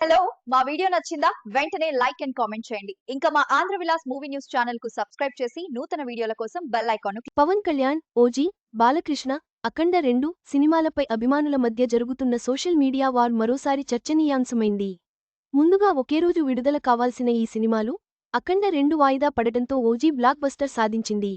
Hello మా video నచ్చిందా? వెంటనే లైక్ అండ్ కామెంట్ చేయండి. ఇంకా మా ఆంధ్ర విలాస్ మూవీ న్యూస్ ఛానల్కు సబ్స్క్రైబ్ చేసి నూతన వీడియోల కోసం bell icon Pawan Kalyan OG Balakrishna Akhanda రెండు సినిమాలపై అభిమానుల మధ్య జరుగుతున్న సోషల్ మీడియా వార్ మరోసారి చర్చనీయాంశమైంది. ముందుగా ఒకే రోజు విడుదల కావాల్సిన ఈ సినిమాలు అఖండ రెండు వాయిదా పడటంతో ఓజీ బ్లాక్ బస్టర్ సాధించింది.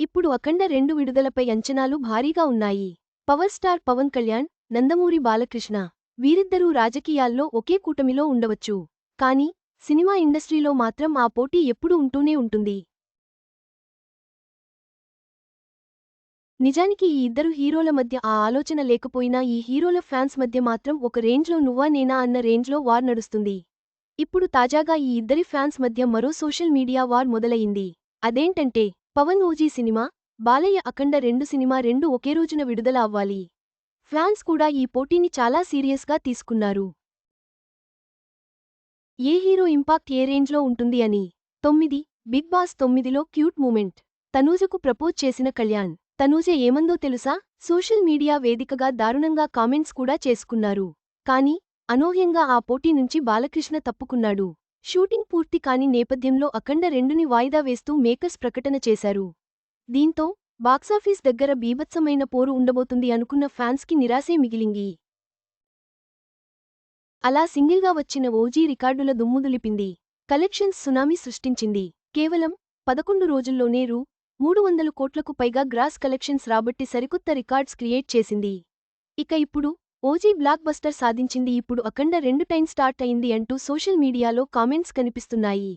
ఇప్పుడు అఖండ రెండు విడుదలపై అంచనాలు భారీగా ఉన్నాయి. Power star Pawan Kalyan Nandamuri Balakrishna. వీరిద్దరూ రాజకీయాల్లో ఒకే కూటమిలో ఉండవచ్చు. కాని సినిమా ఇండస్ట్రీలో మాత్రం ఆ పోటీ ఎప్పుడూ ఉంటూనే ఉంటుంది. నిజానికి ఈ ఇద్దరు హీరోల మధ్య ఆ ఆలోచన లేకపోయినా ఈ హీరోల ఫ్యాన్స్ మధ్య మాత్రం ఒక రేంజ్లో నువ్వా నేనా అన్న రేంజ్లో వార్ నడుస్తుంది. ఇప్పుడు తాజాగా ఈ ఇద్దరి ఫ్యాన్స్ మధ్య మరో సోషల్ మీడియా వార్ మొదలయింది అదేంటంటే పవన్ ఓజీ సినిమా బాలయ్య అఖండ రెండు సినిమా రెండు ఒకే రోజున విడుదల అవ్వాలి. ఫ్యాన్స్ కూడా ఈ పోటీని చాలా సీరియస్గా తీసుకున్నారు. ఏ హీరో ఇంపాక్ట్ ఏ రేంజ్లో ఉంటుంది అని? తొమ్మిది బిగ్ బాస్ తొమ్మిదిలో క్యూట్ మూమెంట్. తనూజకు ప్రపోజ్ చేసిన కళ్యాణ్. తనూజ ఏమందో తెలుసా? సోషల్ మీడియా వేదికగా దారుణంగా కామెంట్స్ కూడా చేసుకున్నారు. కాని అనూహ్యంగా ఆ పోటీ నుంచి బాలకృష్ణ తప్పుకున్నాడు. షూటింగ్ పూర్తి కాని నేపథ్యంలో అఖండ రెండుని వాయిదా వేస్తూ మేకర్స్ ప్రకటన చేశారు. దీంతో బాక్సాఫీస్ దగ్గర బీభత్సమైన పోరు ఉండబోతుంది అనుకున్న ఫ్యాన్స్కి నిరాశే మిగిలింది. అలా సింగిల్గా వచ్చిన ఓజీ రికార్డుల దుమ్ముదులిపింది కలెక్షన్స్ సునామీ సృష్టించింది. కేవలం పదకొండు రోజుల్లోనే రూ. మూడు వందల కోట్లకు పైగా గ్రాస్ కలెక్షన్స్ రాబట్టి సరికొత్త రికార్డ్స్ క్రియేట్ చేసింది. ఇక ఇప్పుడు ఓజీ బ్లాక్ బస్టర్ సాధించింది ఇప్పుడు అఖండ రెండు టైం స్టార్ట్ అయింది అంటూ సోషల్ మీడియాలో కామెంట్స్ కనిపిస్తున్నాయి.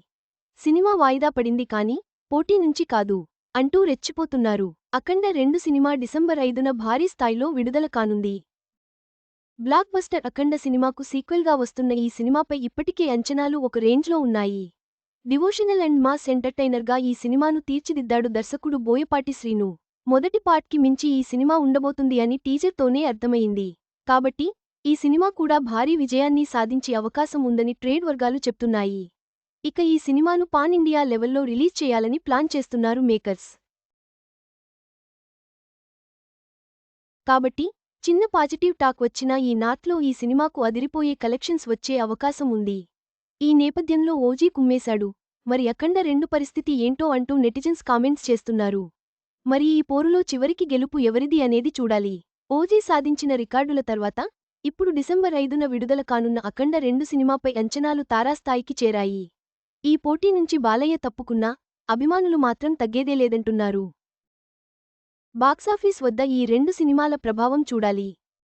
సినిమా వాయిదా పడింది కాని పోటీ నుంచి కాదు. అంటూ రెచ్చిపోతున్నారు. అఖండ రెండు సినిమా డిసెంబర్ ఐదున భారీ స్థాయిలో విడుదల కానుంది. బ్లాక్ బస్టర్ అఖండ సినిమాకు సీక్వెల్గా వస్తున్న ఈ సినిమాపై ఇప్పటికే అంచనాలు ఒక రేంజ్లో ఉన్నాయి. డివోషనల్ అండ్ మాస్ ఎంటర్టైనర్గా ఈ సినిమాను తీర్చిదిద్దాడు దర్శకుడు బోయపాటి శ్రీను. మొదటి పార్ట్కి మించి ఈ సినిమా ఉండబోతుంది అని టీజర్తోనే అర్థమయింది కాబట్టి ఈ సినిమా కూడా భారీ విజయాన్ని సాధించే అవకాశం ఉందని ట్రేడ్ వర్గాలు చెప్తున్నాయి. ఇక ఈ సినిమాను పాన్ ఇండియా లెవెల్లో రిలీజ్ చేయాలని ప్లాన్ చేస్తున్నారు మేకర్స్. కాబట్టి చిన్న పాజిటివ్ టాక్ వచ్చినా ఈ నాట్లో ఈ సినిమాకు అదిరిపోయే కలెక్షన్స్ వచ్చే అవకాశం ఉంది. ఈ నేపథ్యంలో ఓజీ కుమ్మేశాడు. మరి అఖండ రెండు పరిస్థితి ఏంటో అంటూ నెటిజన్స్ కామెంట్స్ చేస్తున్నారు. మరి ఈ పోరులో చివరికి గెలుపు ఎవరిది అనేది చూడాలి. ఓజీ సాధించిన రికార్డుల తర్వాత ఇప్పుడు డిసెంబర్ ఐదున విడుదల కానున్న అఖండ రెండు సినిమాపై అంచనాలు తారాస్థాయికి చేరాయి. ఈ పోటీ నుంచి బాలయ్య తప్పుకున్నా అభిమానులు మాత్రం తగ్గేదే లేదంటున్నారు బాక్సాఫీస్ వద్ద ఈ రెండు సినిమాల ప్రభావం చూడాలి.